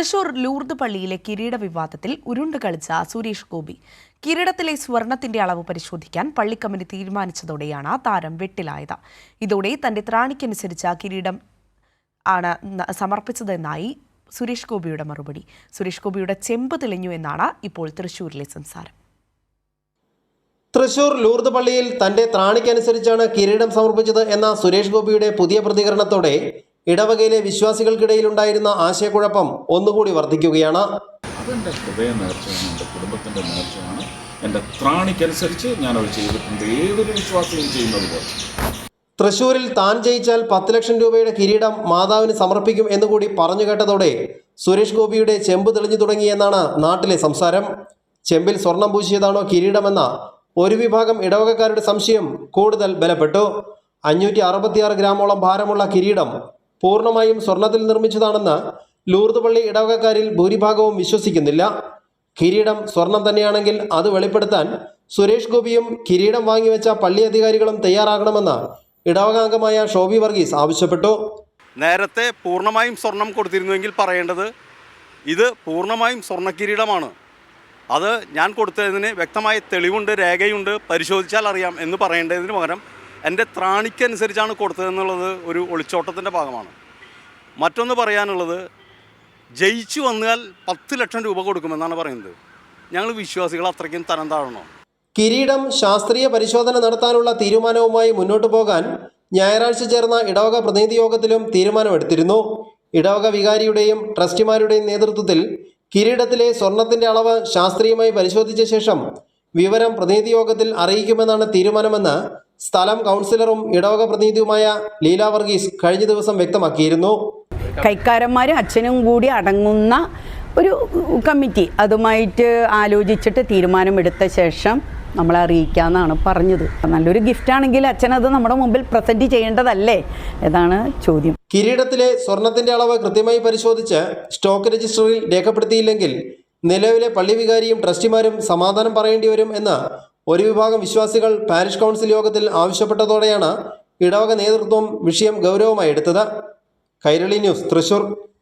Thrissur Lourdes പള്ളിയിലെ കിരീട വിവാദത്തിൽ ഉരുണ്ട് കളിച്ച സുരേഷ് ഗോപി. കിരീടത്തിലെ സ്വർണത്തിന്റെ അളവ് പരിശോധിക്കാൻ പള്ളി കമ്മിറ്റി തീരുമാനിച്ചതോടെയാണ് താരം വെട്ടിലായത്. ഇതോടെ തന്റെ ത്രാണിക്കനുസരിച്ച കിരീടം ആണ് സമർപ്പിച്ചതെന്നായി സുരേഷ് ഗോപിയുടെ മറുപടി. സുരേഷ് ഗോപിയുടെ ചെമ്പ് തെളിഞ്ഞു എന്നാണ് ഇപ്പോൾ തൃശൂരിലെ സംസാരം. തൃശൂർ ലൂർദ് പള്ളിയിൽ തന്റെ ത്രാണിക്കനുസരിച്ചാണ് കിരീടം സമർപ്പിച്ചത് എന്ന സുരേഷ് ഗോപിയുടെ പുതിയ പ്രതികരണത്തോടെ ഇടവകയിലെ വിശ്വാസികൾക്കിടയിലുണ്ടായിരുന്ന ആശയക്കുഴപ്പം ഒന്നുകൂടി വർദ്ധിക്കുകയാണ്. അതെന്റെ ഹൃദയ നേർച്ചയാണ് എന്റെ കുടുംബത്തിന്റെ നേർച്ചയാണ്. എന്റെ ത്രാണിക്കനുസരിച്ച് ഞാനത് ചെയ്തിട്ടുണ്ട്. ഏതൊരു വിശ്വാസിയും ചെയ്യുന്നത് പോലെ. തൃശൂരിൽ താൻ ജയിച്ചാൽ പത്ത് ലക്ഷം രൂപയുടെ കിരീടം മാതാവിന് സമർപ്പിക്കും എന്നുകൂടി പറഞ്ഞു കേട്ടതോടെ സുരേഷ് ഗോപിയുടെ ചെമ്പ് തെളിഞ്ഞു തുടങ്ങിയെന്നാണ് നാട്ടിലെ സംസാരം. ചെമ്പിൽ സ്വർണം പൂശിയതാണോ കിരീടമെന്ന ഒരു വിഭാഗം ഇടവകക്കാരുടെ സംശയം കൂടുതൽ ബലപ്പെട്ടു. അഞ്ഞൂറ്റി അറുപത്തിയാറ് ഗ്രാമോളം ഭാരമുള്ള കിരീടം പൂർണമായും സ്വർണത്തിൽ നിർമ്മിച്ചതാണെന്ന് ലൂർദ് പള്ളി ഇടവകക്കാരിൽ ഭൂരിഭാഗവും വിശ്വസിക്കുന്നില്ല. കിരീടം സ്വർണം തന്നെയാണെങ്കിൽ അത് വെളിപ്പെടുത്താൻ സുരേഷ് ഗോപിയും കിരീടം വാങ്ങിവെച്ച പള്ളി അധികാരികളും തയ്യാറാകണമെന്ന് ഇടവകാംഗമായ ഷോബി വർഗീസ് ആവശ്യപ്പെട്ടു. നേരത്തെ പൂർണമായും സ്വർണം കൊടുത്തിരുന്നുവെങ്കിൽ പറയേണ്ടത് ഇത് പൂർണമായും സ്വർണ കിരീടമാണ് അത് ഞാൻ കൊടുത്തതിന് വ്യക്തമായ തെളിവുണ്ട് രേഖയുണ്ട് പരിശോധിച്ചാൽ അറിയാം എന്ന് പറയേണ്ടതിന് പകരം എന്റെ ത്രാണിക്കനുസരിച്ചാണ് കൊടുത്തതെന്നുള്ളത് ഒരു ഒളിച്ചോട്ടത്തിന്റെ ഭാഗമാണ്. മറ്റൊന്ന് പറയാനുള്ളത് ജയിച്ചു വന്നാൽ പത്ത് ലക്ഷം രൂപ കൊടുക്കുമെന്നാണ് പറയുന്നത്. ഞങ്ങൾ വിശ്വാസികൾ അത്രയ്ക്കും തരം താഴണോ കിരീടം ശാസ്ത്രീയ പരിശോധന നടത്താനുള്ള തീരുമാനവുമായി മുന്നോട്ടു പോകാൻ ഞായറാഴ്ച ചേർന്ന ഇടവക പ്രതിനിധി യോഗത്തിലും തീരുമാനമെടുത്തിരുന്നു. ഇടവക വികാരിയുടെയും ട്രസ്റ്റിമാരുടെയും നേതൃത്വത്തിൽ കിരീടത്തിലെ സ്വർണത്തിന്റെ അളവ് ശാസ്ത്രീയമായി പരിശോധിച്ച ശേഷം വിവരം പ്രതിനിധി യോഗത്തിൽ അറിയിക്കുമെന്നാണ് തീരുമാനമെന്ന് സ്ഥലം കൗൺസിലറും ഇടവക പ്രതിനിധിയുമായ ലീല വർഗീസ് കഴിഞ്ഞ ദിവസം വ്യക്തമാക്കിയിരുന്നു. കൈക്കാരന്മാരും അച്ഛനും കൂടി അടങ്ങുന്ന ഒരു കമ്മിറ്റി. അതുമായിട്ട് ആലോചിച്ചിട്ട് തീരുമാനമെടുത്ത ശേഷം നമ്മളെ അറിയിക്കാമെന്നാണ് പറഞ്ഞത്. നല്ലൊരു ഗിഫ്റ്റ് ആണെങ്കിൽ അത് നമ്മുടെ മുമ്പിൽ പ്രസന്റ് ചെയ്യേണ്ടതല്ലേ എന്നാണ് ചോദ്യം. കിരീടത്തിലെ സ്വർണത്തിന്റെ അളവ് കൃത്യമായി പരിശോധിച്ച് സ്റ്റോക്ക് രജിസ്റ്ററിൽ രേഖപ്പെടുത്തിയില്ലെങ്കിൽ നിലവിലെ പള്ളി വികാരിയും ട്രസ്റ്റിമാരും സമാധാനം പറയേണ്ടി വരും എന്ന് ഒരു വിഭാഗം വിശ്വാസികൾ പാരിഷ് കൗൺസിൽ യോഗത്തിൽ ആവശ്യപ്പെട്ടതോടെയാണ് ഇടവക നേതൃത്വം വിഷയം ഗൗരവമായി എടുത്തത്. കൈരളി ന്യൂസ് തൃശൂർ.